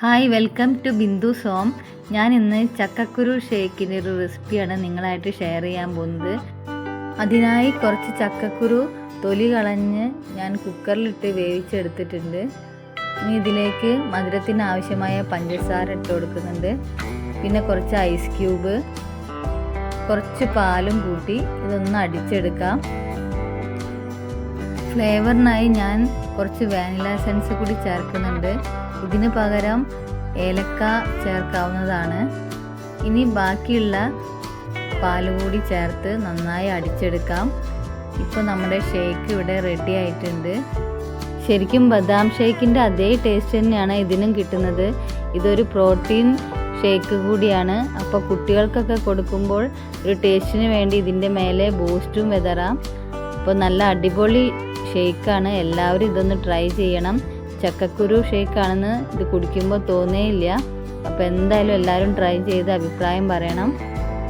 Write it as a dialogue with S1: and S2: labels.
S1: Hi welcome to Bindu Som. ഞാൻ ഇന്ന് ചക്കക്കുരു ഷേക്കിന്റെ ഒരു റെസിപ്പിയാണ് നിങ്ങളായിട്ട് ഷെയർ ചെയ്യാൻ പോകുന്നത്. അതിനായി കുറച്ച് ചക്കക്കുരു തൊലി കളഞ്ഞ് ഞാൻ കുക്കറിലിട്ട് വേവിച്ചെടുത്തിട്ടുണ്ട്. ഇനി ഇതിലേക്ക് മധുരത്തിന് ആവശ്യമായ പഞ്ചസാര ഇട്ട് കൊടുക്കുന്നുണ്ട്. പിന്നെ കുറച്ച് ഐസ് ക്യൂബ് കുറച്ച് പാലും കൂട്ടി ഇതൊന്ന് അടിച്ചെടുക്കാം. ഫ്ലേവറിനായി ഞാൻ കുറച്ച് വാനില എസൻസ് കൂടി ചേർക്കുന്നുണ്ട്. ഇതിന് പകരം ഏലക്ക ചേർക്കാവുന്നതാണ്. ഇനി ബാക്കിയുള്ള പാൽ കൂടി ചേർത്ത് നന്നായി അടിച്ചെടുക്കാം. ഇപ്പോൾ നമ്മുടെ ഷേക്ക് ഇവിടെ റെഡി ആയിട്ടുണ്ട്. ശരിക്കും ബദാം ഷേക്കിന്റെ അതേ ടേസ്റ്റ് തന്നെയാണ് ഇതിനും കിട്ടുന്നത്. ഇതൊരു പ്രോട്ടീൻ ഷേക്ക് കൂടിയാണ്. അപ്പോൾ കുട്ടികൾക്കൊക്കെ കൊടുക്കുമ്പോൾ ഒരു ടേസ്റ്റിന് വേണ്ടി ഇതിന്റെ മേലെ ബൂസ്റ്റും വിതറാം. അപ്പോൾ നല്ല അടിപൊളി ഷേക്കാണ്. എല്ലാവരും ഇതൊന്ന് ട്രൈ ചെയ്യണം. ചക്കക്കുരു ഷേക്കാണെന്ന് ഇത് കുടിക്കുമ്പോൾ തോന്നേയില്ല. അപ്പോൾ എന്തായാലും എല്ലാവരും ട്രൈ ചെയ്ത് അഭിപ്രായം പറയണം.